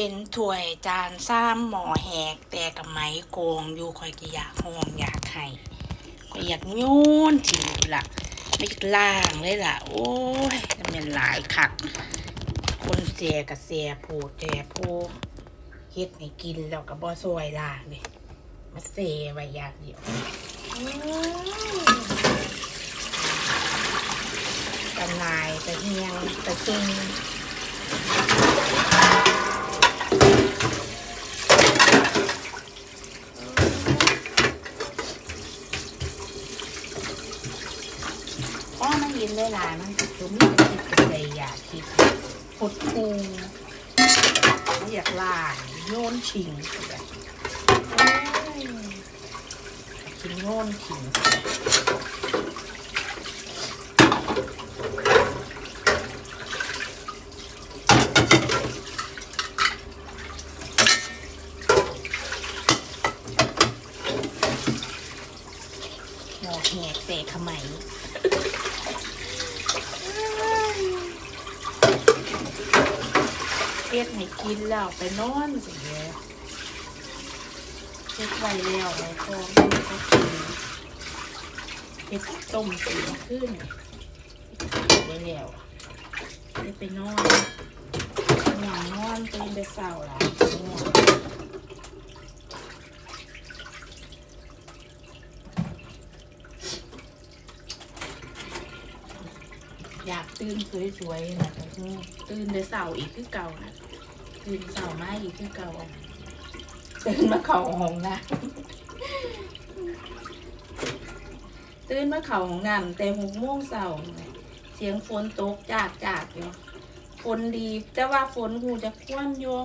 เห็นถ้วยจานซ้ำหมอแหก แต่กับไม้โกงอยู่คอยก็อยากห่วงอยากให้คอยอยากโยนทิ้งละไม่ล่างเลยล่ะ โอ้ยจะเป็นหลายคัก คนเสียกับเสียผูดแต่ผู้เฮ็ดให้กินแล้วก็บ่ซวยล่างเลยมาเสียไว้อย่างเดียวอื้อตะนายตะเฮียงตะกิง เพราะมันยินหลายๆมันคือมีแต่คิดกับใจอยากคิดหดคูไม่อยากล่างโยนชิงแบบโอ้ยกินโยนชิงหมอแหกเตะขมัย เฮ็ด ให้กินแล้วไปนอนสิแย่เฮ็ดไว้แล้วในท้องก็กินเฮ็ดต้มกินขึ้นไว้แล้วได้ไปนอนหนังนอนตื่นแต่เช้าละง่วอยากตื่นสวยๆนะต่คือตื่นแต่เช้าอีกคือเก่านะ ตื่นเช้ามาอีกคือเก่าตื่นมาเข่าห้องน้ำตื่นมาเข่าห้องน้ำแต่หกโมงเช้าเสียงฝนตกจากจากอยู่ฝนดี แต่ว่าฝนหูจะคว่ำอยู่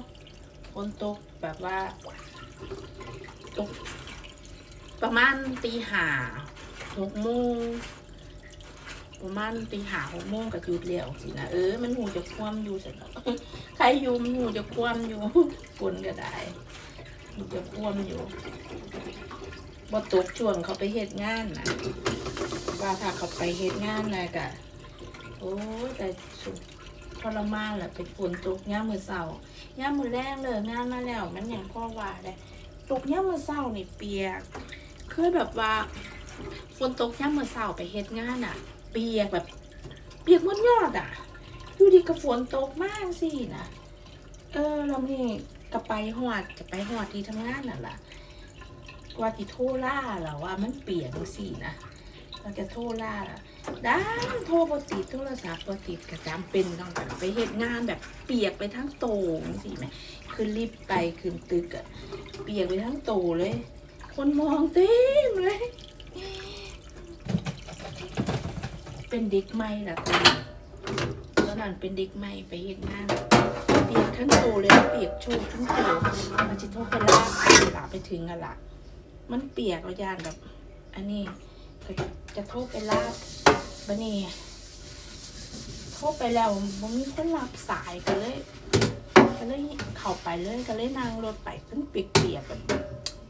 ฝนตกแบบว่า ตก ประมาณตีห้าหกโมง ประมาณตีหาหกโมงกับหยุดเลี้ยวสินะเออมันหูจะคว่ำอยู่สินะใครอยู่มันหูจะคว่ำอยู่ฝนก็ได้หูจะคว่ำอยู่บ่ตกช่วงเขาไปเฮ็ดงานนะว่าถ้าเขาไปเฮ็ดงานอะไรกะโอ้แต่สุดทรมานแหละเป็นฝนตกย่ามมือเสาร์ย่ามือแรกเลยงานมาแล้ว มันอย่างพ่อว่าได้ตกย่ามมือเสาร์นี่เปียกเคยแบบว่าฝนตกย่ามมือเสาไปเฮ็ดงานอะ เปียกแบบ เปียกมดยอดอะอยู่ดีกับฝนตกมากสินะเออเรานี่กะไปหอดจะไปหอดที่ทำงานน่ะล่ะว่าที่โทรล่าเหรอว่ามันเปียกสินะเราจะโทรล่าล่ะด้านโทรบติดโทรศัพท์บติดกระจำเป็นต้องแบบไปเหตุงานแบบเปียกไปทั้งโตงสิแหมขึ้นลิฟต์ไปขึ้นตึกอะเปียกไปทั้งโตเลย คนมองเต็มเลย เป็นเด็กใหม่ล่ะตอนนั้นตอนนั้นเป็นเด็กใหม่ไปเห็นงานเปียกทั้งโตวเลยเปียกโชว์ทั้งโตวมันจะโทษไปลากเวลาไปถึงอะล่ะ มันเปียกเอายานแบบ อันนี้ก็จะโทษไปลากบะนี่โทษไปแล้วมันมีคนรับสายก็เลยก็เลยเข้าไปเลยก็เลยนั่งรถไปตั้งเปียกๆแบบ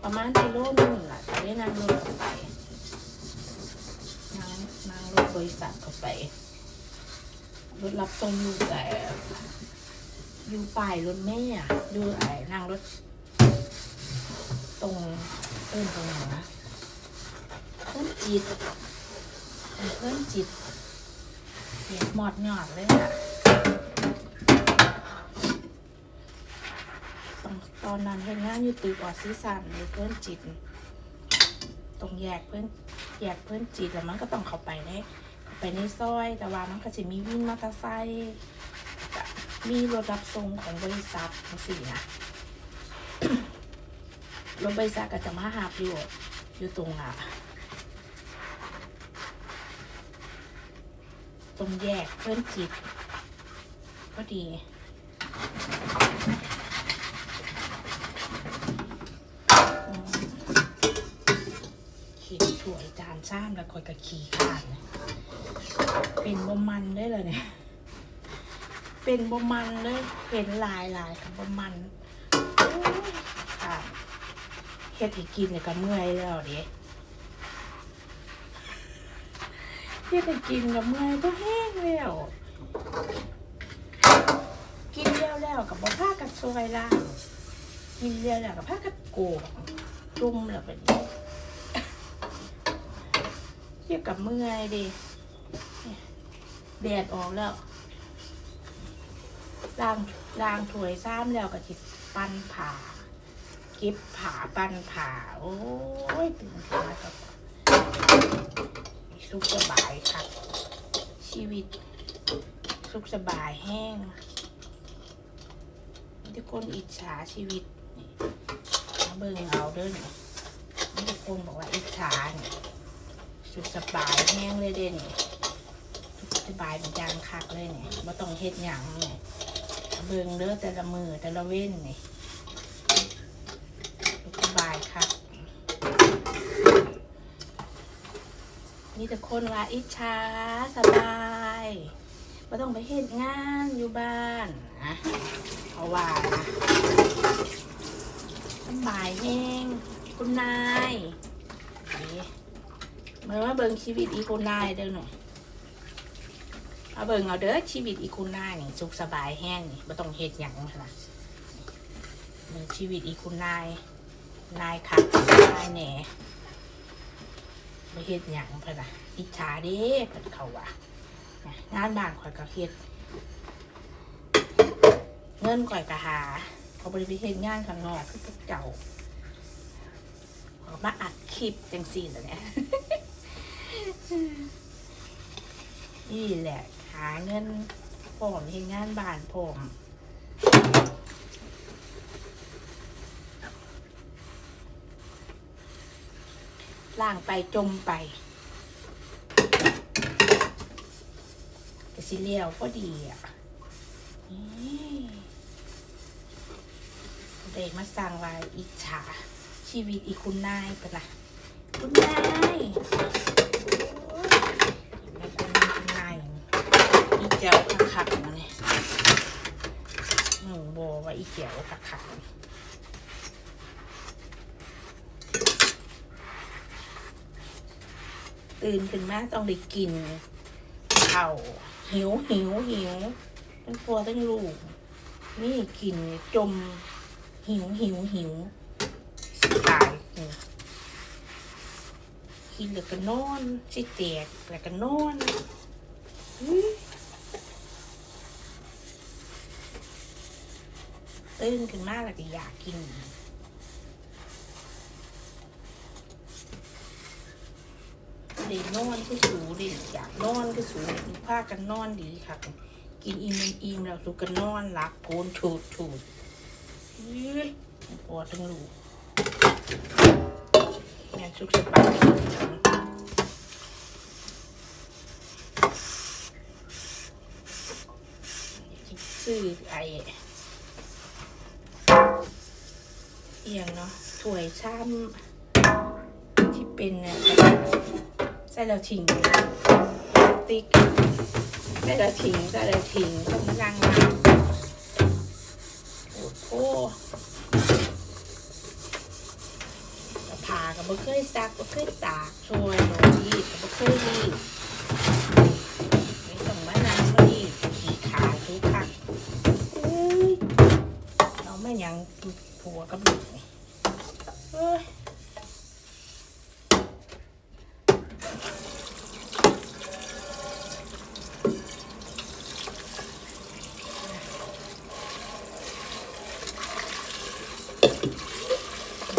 ประมาณกิโลนึงล่ะก็เลยนั่งรถไป บริษัทเขาไปรถรับส่งอยู่แต่อยู่ป้ายรถแม่อยู่ไอ้นั่งรถ ตรงเอิ้นตรงไหนนะเพื่อนจิตเพื่อนจิตเหียหมอดหยอดเลยอะตอนตอนนั้นเห็นงานอยู่ตึกออสซิสันอยู่เพื่อนจิต ตรงแยกเพื่อนแยกเพื่อนจีดแล้วมันก็ต้องเข้าไปในเข้ ไปในซอย แต่ว่ามันก็จะมีวินมอเตอร์ไซค์มีรถรับส่งของบริษัททั้งสี่นะรถบริษัทก็จะมาหาอยู่อยู่ตรงอะ ตรงแยกเพื่อนจิต ก็ดีขีดถ้วจานซ้ำแล้วคอยกับขี่ขาน เป็นบะมันได้เลยเนี่ย เป็นบะมันเลยเห็นลายลายกับบมันโอ้าดเฮ็ดให้กินเนี่ยก็เมื่อยแล้วเด้เฮ็ดให้กินก็เมื่อยก็แห้งแล้วกินแล้วแล้วแล้วกับบ่ผ้ากันซอยล่างกินเรียวแล้วกับผ้ากันโกกจุ่มแล้วเป็นเทียบกับเมื่อยดิ แดดออกแล้วล้างล้างถ้วยซ้ำแล้วก็จิปั้นผ่าเก็บผ่าปั้นผ่าโอ้ยตื่นขึ้นมาก็สุขสบายค่ะชีวิต สุขสบายแห้งทุกคนอิจฉาชีวิตนี่มาเบิ่งเอาเด้อนี่ทุกคนบอกว่าอิจฉาเนี่ยสุขสบายแห้งเลยเด่นสุ ขสบายเป็นจางคักเลยเนี่ยไม่ต้องเฮ็ดหยังเนี่ยเบิ่งเด้อแต่ละมือแต่ละเว้นนี่สุขสบายคับมีแต่คนว่าอิจฉาสบายไม่ต้องไปเฮ็ดงานอยู่บ้านนะเพราะว่านะสบายแห้งคุณนายเมื่อมาเบิ่งชีวิตอีคุณนายเด้อหน่อย เอาเบิ่งเอาเด้อชีวิตอีคุณนายนี่สุขสบายแห้งนี่ไม่ต้องเฮ็ดหยังนะชีวิตอีคุณนาย นายคักนายแหน่ไม่เฮ็ดหยังเพิ่นน่ะอิจฉาเด้เพิ่นเขาว่านะงานบ้านข่อยก็เฮ็ด เงินข่อยก็หาเขาบ่ได้ไปเฮ็ดงานข้างนอกคือพวกเจ้าขามาอัดคลิปจังซี่แหละเนี่ยนี่แหละ หาเงินพร้อมเฮ็ดงานบ้านพร้อมล่างไปจมไปแต่สิเลียวก็ดีอะเด็กมาสั่งว่าอิจฉาชีวิตอีคุณนายปะนะคุณนายโอ้ยแม่คุณนายคุณนาย อีเจ้าคักๆมาเนี่ยหนูบอกว่าอีเจ้าคักๆตื่นขึ้นมาต้องได้กินเข้าหิวหิวหิวทั้งพัวทั้งลูกนี่กินจมหิวหิวหิวตายกินแล้วก็นอนสิแตกแล้วก็นอนอื้อ ตื่นขึ้นมากแล้วก็อยากกิน เด็นอนก็สูเด็อยากนอนก็สูพากันนอนดีค่ะ กินอิ่มอิ่มแล้วสุกกันนอนหลับโกนถูดถูดปวดทั้งลูกแม่สุกสบายซื้อไอ เอียงเนาะถวยช้ำที่เป็นเนี่ยใส่แล้วทิ้งติ๊กใส่แล้วทิ้งใส่แล้วทิ้งต้องมาล้างล้าโอ้โหกระพาก็บ่เคยซักบ่เคยตากช่วยบ่ดีก็บ่เคยดีไม่ต้องมานั่าดีขี่ขาทุกคักเราไม่ยัง ผัวกับลูกนี่เอ้ย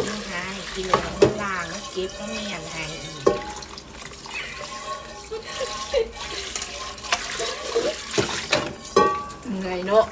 นี่ไงกิโลน้ำลางแล้วเก็บก็เมียนไงอีกไงเนาะ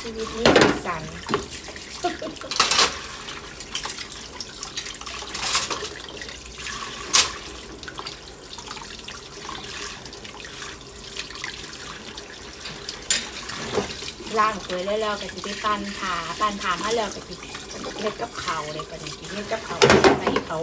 ชีวิตนี้สีสัน ล่างสวยแล้วแล้วก็สิไปปั้นผ่าปั้นผ่ามาแล้วก็สิเฮ็ดกับเขาวเลยก็สิเฮ็ดกับเขาวใส่เขา